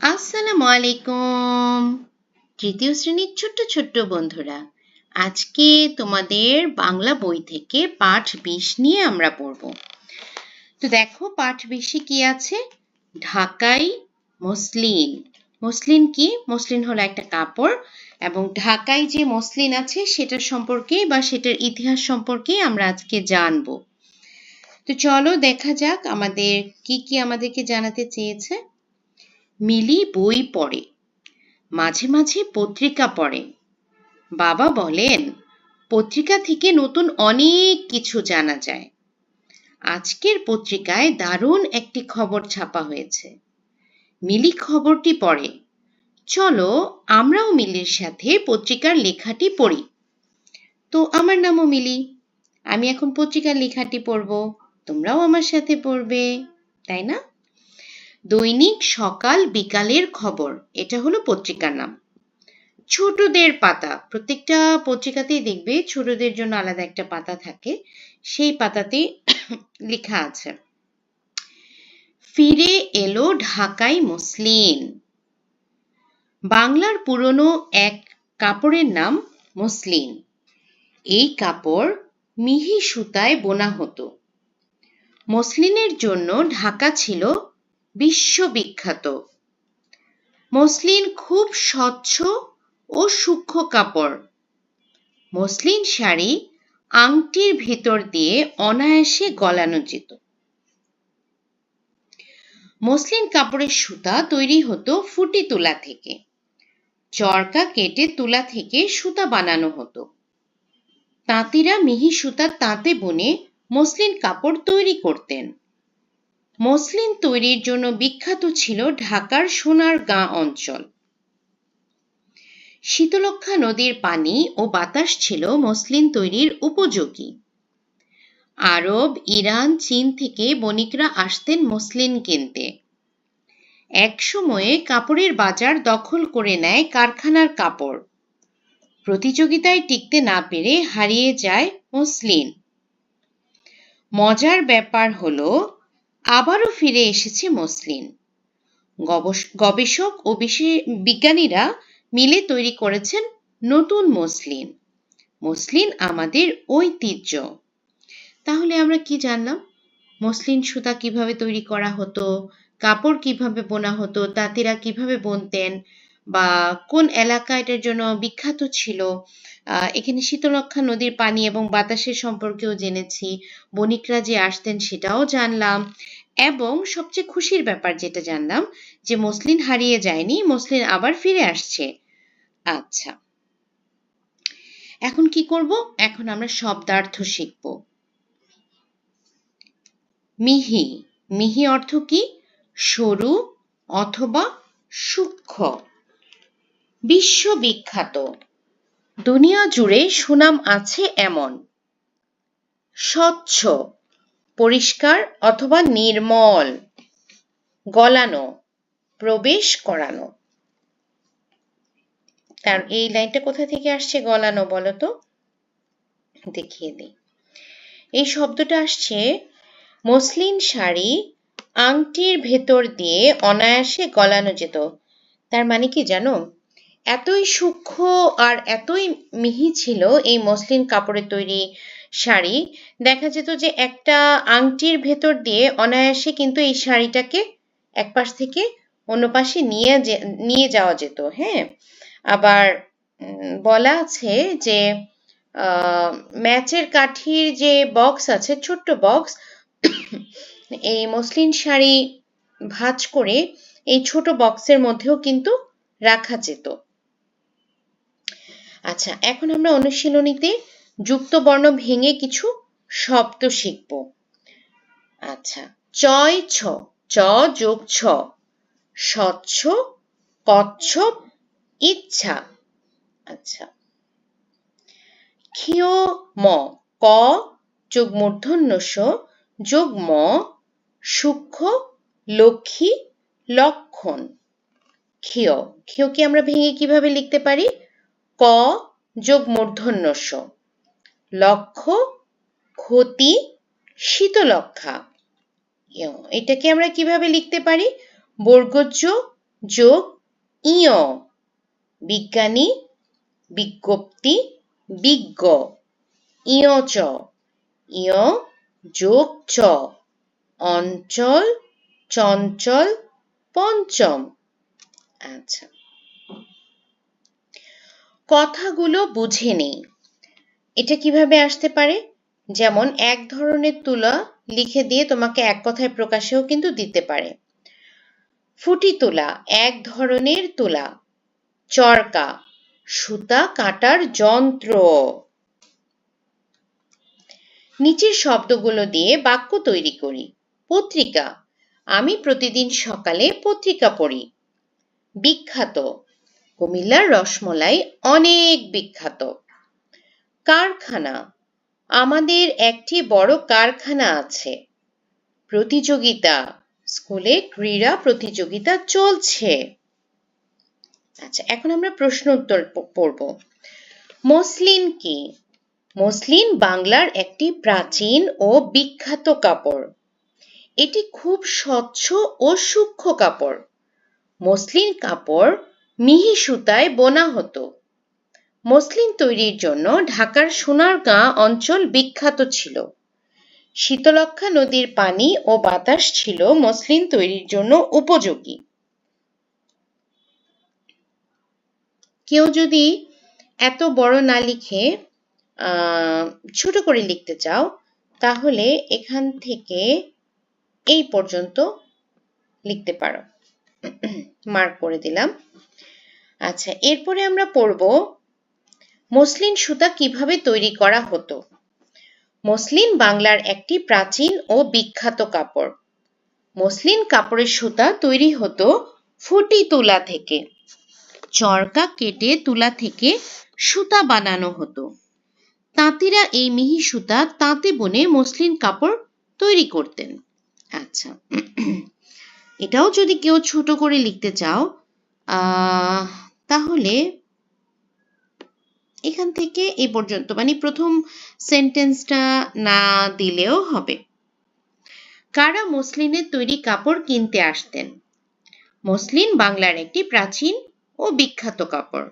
আসসালামু আলাইকুম তৃতীয় শ্রেণির ছোট্ট ছোট্ট বন্ধুরা, আজকে তোমাদের বাংলা বই থেকে পাঠ বিশ নিয়ে আমরা পড়ব। তো দেখো, পাঠ বিশে কি আছে? ঢাকাই মসলিন। মসলিন কি? মসলিন হলো একটা কাপড় এবং ঢাকায় যে মসলিন আছে সেটার সম্পর্কে বা সেটার ইতিহাস সম্পর্কে আমরা আজকে জানব। তো চলো দেখা যাক আমাদের কি কি আমাদেরকে জানাতে চেয়েছে। মিলি বই পড়ে। মাঝে মাঝে পত্রিকা পড়ে। বাবা বলেন, পত্রিকা থেকে নতুন অনেক কিছু জানা যায়। আজকের পত্রিকায় দারুণ একটি খবর ছাপা হয়েছে। মিলি খবরটি পড়ে। চলো আমরাও মিলির সাথে পত্রিকার লেখাটি পড়ি। তো আমার নামও মিলি। আমি এখন পত্রিকার লেখাটি পড়ব, তোমরাও আমার সাথে পড়বে, তাই না? দৈনিক সকাল বিকালের খবর, এটা হলো পত্রিকার নাম। ছোটদের পাতা, প্রত্যেকটা পত্রিকাতেই দেখবে ছোটদের জন্য আলাদা একটা পাতা থাকে, সেই পাতাতে লেখা আছে, ফিরে এলো ঢাকাই মসলিন। বাংলার পুরনো এক কাপড়ের নাম মসলিন। এই কাপড় মিহি সুতায় বোনা হতো। মসলিনের জন্য ঢাকা ছিল বিশ্ববিখ্যাত। মসলিন খুব স্বচ্ছ ও সূক্ষ্ম কাপড়। মসলিন শাড়ি আংটির ভিতর দিয়ে অনায়াসে গলানো যেত। মসলিন কাপড়ের সুতা তৈরি হতো ফুটি তুলা থেকে। চরকা কেটে তুলা থেকে সুতা বানানো হতো। তাঁতিরা মিহি সুতা তাঁতে বুনে মসলিন কাপড় তৈরি করতেন। মসলিন তৈরির জন্য বিখ্যাত ছিল ঢাকার সোনারগাঁ অঞ্চল। শীতলক্ষা নদীর পানি ও বাতাস ছিল মসলিন তৈরির উপযোগী। আরব, ইরান, চীন থেকে বণিকরা আসতেন মসলিন কিনতে। এক সময়ে কাপড়ের বাজার দখল করে নেয় কারখানার কাপড়। প্রতিযোগিতায় টিকতে না পেরে হারিয়ে যায় মসলিন। মজার ব্যাপার হলো আবারও ফিরে এসেছে মসলিন। গবেষক ও বিজ্ঞানীরা মিলে তৈরি করেছেন নতুন মসলিন। মসলিন আমাদের ঐতিহ্য। তাহলে আমরা কি জানলাম? মসলিন সুতা কীভাবে তৈরি করা হতো? কাপড় কীভাবে বোনা হতো? তাঁতিরা কীভাবে বুনতেন? বা কোন এলাকা এটার জন্য বিখ্যাত ছিল? এখানে শীতলক্ষা নদীর পানি এবং বাতাসের সম্পর্কেও জেনেছি। বণিকরা যে আসতেন সেটাও জানলাম। এবং সবচেয়ে খুশির ব্যাপার যেটা জানলাম, যে মসলিন হারিয়ে যায়নি, মসলিন আবার ফিরে আসছে। আচ্ছা। এখন কি করব? এখন আমরা শব্দার্থ শিখব। মিহি। মিহি অর্থ কি? সরু অথবা সূক্ষ্ম। বিশ্ববিখ্যাত। দুনিয়া জুড়ে সুনাম আছে এমন। স্বচ্ছ, পরিষ্কার অথবা নির্মল, গলানো, প্রবেশ করানো। তার এই লাইনটা কোথা থেকে আসছে গলানো বলতো দেখিয়ে দিই। এই শব্দটা আসছে মসলিন শাড়ি আংটির ভেতর দিয়ে অনায়াসে গলানো যেত। তার মানে কি জানো? এতই সূক্ষ্ম আর এতই মিহি ছিল এই মসলিন কাপড়ের তৈরি শাড়ি, দেখা যেত যে একটা আংটির ভেতর দিয়ে অনায়াসে কিন্তু এই শাড়িটাকে এক পাশ থেকে অন্য পাশে নিয়ে নিয়ে যাওয়া যেত হ্যাঁ? আবার বলা আছে যে ম্যাচের কাঠির যে বক্স আছে, ছোট্ট বক্স, এই মসলিন শাড়ি ভাঁজ করে এই ছোট বক্সের মধ্যেও কিন্তু রাখা যেত। আচ্ছা এখন আমরা অনুশীলনীতে যুক্ত বর্ণ ভেঙে কিছু শব্দ শিখব। আচ্ছা চয় ছ, চ যোগ ছ, স্বচ্ছ, কচ্ছপ, ইচ্ছা। আচ্ছা ক্ষিয় ম, ক যোগ মূর্ধন্য যোগ ম সূক্ষ্ম, লক্ষ্মী, লক্ষণ। ক্ষিয় ক্ষিয়কে আমরা ভেঙে কীভাবে লিখতে পারি? ক যোগ মূর্ধন্যস্য। লক্ষ্য, ক্ষতি, শীতলক্ষা। এটাকে আমরা কীভাবে লিখতে পারি? বর্গজ যোগ ইয়। বিজ্ঞানী, বিজ্ঞপ্তি, বিজ্ঞ। ইয় চ। ইয় যোগ চ। অঞ্চল, চঞ্চল, পঞ্চম। আচ্ছা। কথাগুলো বুঝে নেই। এটা কীভাবে আসতে পারে? যেমন, এক ধরনের তুলা লিখে দিয়ে তোমাকে এক কথায় প্রকাশেও কিন্তু দিতে পারে। ফুটি তোলা, এক ধরনের তোলা। চরকা, সুতা কাটার যন্ত্র। নিচের শব্দগুলো দিয়ে বাক্য তৈরি করি। পত্রিকা, আমি প্রতিদিন সকালে পত্রিকা পড়ি। বিখ্যাত কুমিল্লার রসমলাই অনেক বিখ্যাত। কারখানা। আমাদের একটি বড় কারখানা আছে। প্রতিযোগিতা। স্কুলে ক্রীড়া প্রতিযোগিতা চলছে। আচ্ছা এখন আমরা প্রশ্ন উত্তর পড়ব। মসলিন কি? মসলিন বাংলার একটি প্রাচীন ও বিখ্যাত কাপড়। এটি খুব স্বচ্ছ ও সূক্ষ্ম কাপড়। মসলিন কাপড় মিহি সুতায় বোনা হতো। মসলিন তৈরির জন্য ঢাকার সোনারগাঁ অঞ্চল বিখ্যাত ছিল। শীতলক্ষা নদীর পানি ও বাতাস ছিল মসলিন তৈরির জন্য উপযোগী। কেউ যদি এত বড় না লিখে ছোট করে লিখতে চাও, তাহলে এখান থেকে এই পর্যন্ত লিখতে পারো। মার্ক করে দিলাম। আচ্ছা এরপরে আমরা পড়ব মসলিন সুতা কীভাবে তৈরি করা হতো। মসলিন বাংলার একটি প্রাচীন ও বিখ্যাত কাপড়। মসলিন কাপড়ের সুতা তৈরি হতো ফুটি তুলা থেকে। চরকা কেটে তুলা থেকে সুতা বানানো হতো। তাঁতিরা এই মিহি সুতা তাঁতে বনে মসলিন কাপড় তৈরি করতেন। আচ্ছা এটাও যদি কেউ ছোট করে লিখতে চাও তাহলে এখান থেকে এই পর্যন্ত মানে প্রথম সেন্টেন্সটা না দিলেও হবে। কারা মসলিনের তৈরি কাপড় কিনতে আসতেন? মসলিন বাংলার একটি প্রাচীন ও বিখ্যাত কাপড়।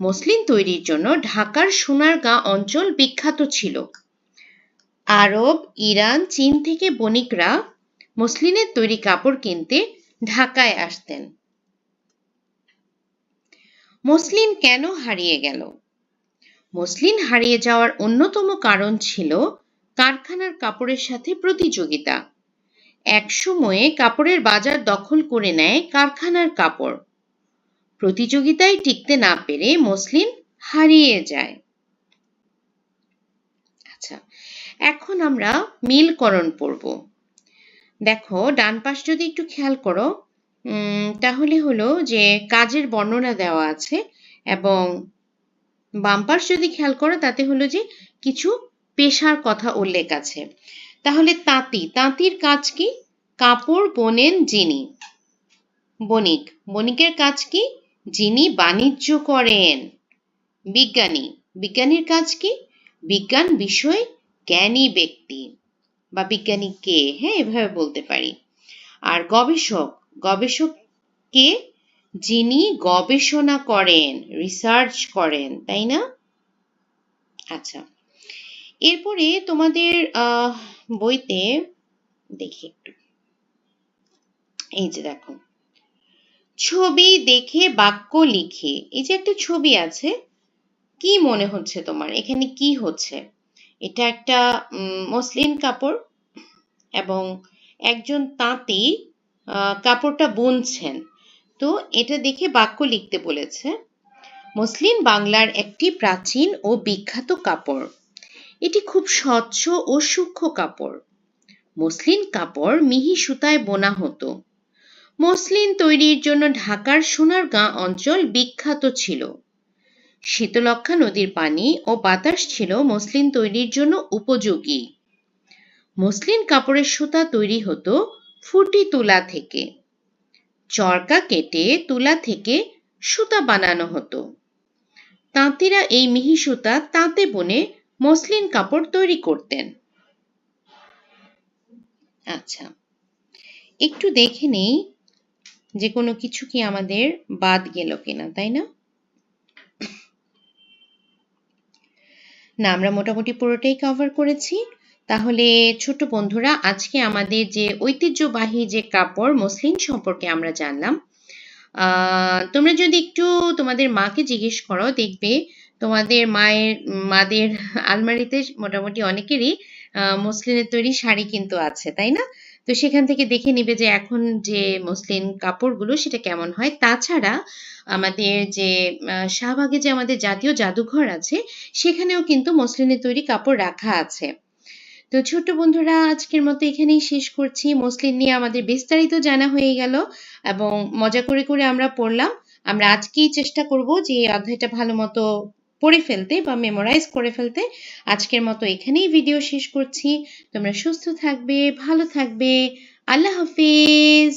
মসলিন তৈরির জন্য ঢাকার সোনারগাঁ অঞ্চল বিখ্যাত ছিল। আরব, ইরান, চীন থেকে বণিকরা মসলিনের তৈরি কাপড় কিনতে ঢাকায় আসতেন। মসলিন কেন হারিয়ে গেল? মসলিন হারিয়ে যাওয়ার অন্যতম কারণ ছিল কারখানার কাপড়ের সাথে প্রতিযোগিতা। এক সময়ে কাপড়ের বাজার দখল করে নেয় কারখানার কাপড়। প্রতিযোগিতায় টিকতে না পেরে মসলিন হারিয়ে যায়। আচ্ছা এখন আমরা মিলকরণ পড়ব। দেখো, ডান পাশ যদি একটু খেয়াল করো তাহলে হলো যে কাজের বর্ণনা দেওয়া আছে এবং বাম পাশ যদি খেয়াল করো, তাতে হলো যে কিছু পেশার কথা উল্লেখ আছে। তাহলে তাঁতি, তাঁতির কাজ কি? কাপড় বোনেন যিনি। বণিক, বণিকের কাজ কি? যিনি বাণিজ্য করেন। বিজ্ঞানী, বিজ্ঞানীর কাজ কি? বিজ্ঞান বিষয় জ্ঞানী ব্যক্তি। বা বিজ্ঞানী কে? হ্যাঁ এভাবে বলতে পারি। আর গবেষক গবেষক কে যিনি গবেষণা করেন রিসার্চ করেন, তাই না? আচ্ছা এরপরে তোমাদের বইতে, দেখি একটু। এই যে দেখো, ছবি দেখে বাক্য লিখে, এই যে একটা ছবি আছে, কি মনে হচ্ছে তোমার? এখানে কি হচ্ছে? এটা একটা মসলিন কাপড় এবং একজন তাঁতি কাপড়টা বুনছেন। তো এটা দেখে বাক্য লিখতে বলেছে মসলিন বাংলার একটি প্রাচীন ও বিখ্যাত কাপড়। এটি খুব স্বচ্ছ ও সূক্ষ্ম কাপড়। মসলিন কাপড় মিহি সুতায় বোনা হতো। মসলিন তৈরির জন্য ঢাকার সোনারগাঁ অঞ্চল বিখ্যাত ছিল। শীতলক্ষা নদীর পানি ও বাতাস ছিল মসলিন তৈরির জন্য উপযোগী। মসলিন কাপড়ের সুতা তৈরি হতো ফুটি তুলা থেকে। চরকা কেটে তুলা থেকে সুতা বানানো হতো। তাঁতিরা এই মিহি সুতা তাঁতে বনে মসলিন কাপড় তৈরি করতেন। আচ্ছা একটু দেখে নেই যে কোনো কিছু কি আমাদের বাদ গেল কিনা, তাই না? না, আমরা মোটামুটি পুরোটাই কভার করেছি। তাহলে ছোট বন্ধুরা, আজকে আমাদের যে ঐতিহ্যবাহী যে কাপড় মসলিন সম্পর্কে আমরা জানলাম তোমরা যদি একটু তোমাদের মাকে জিজ্ঞেস করো, দেখবে তোমাদের মায়ের, মাদের আলমারিতে মোটামুটি অনেকেরই মসলিনের তৈরি শাড়ি কিন্তু আছে, তাই না? তো সেখান থেকে দেখে নিবে যে এখন যে মসলিন কাপড়গুলো সেটা কেমন হয়। তাছাড়া আমাদের যে শাহবাগে যে আমাদের জাতীয় জাদুঘর আছে, সেখানেও কিন্তু মসলিনের তৈরি কাপড় রাখা আছে। তো ছোট্ট বন্ধুরা, আজকের মতো এখানেই শেষ করছি। মসলিন নিয়ে আমাদের বিস্তারিত জানা হয়ে গেল এবং মজা করে করে আমরা পড়লাম। আমরা আজকেই চেষ্টা করব যে অধ্যায়টা ভালো মতো পড়ে ফেলতে বা মেমোরাইজ করে ফেলতে। আজকের মতো এখানেই ভিডিও শেষ করছি। তোমরা সুস্থ থাকবে, ভালো থাকবে। আল্লাহ হাফিজ।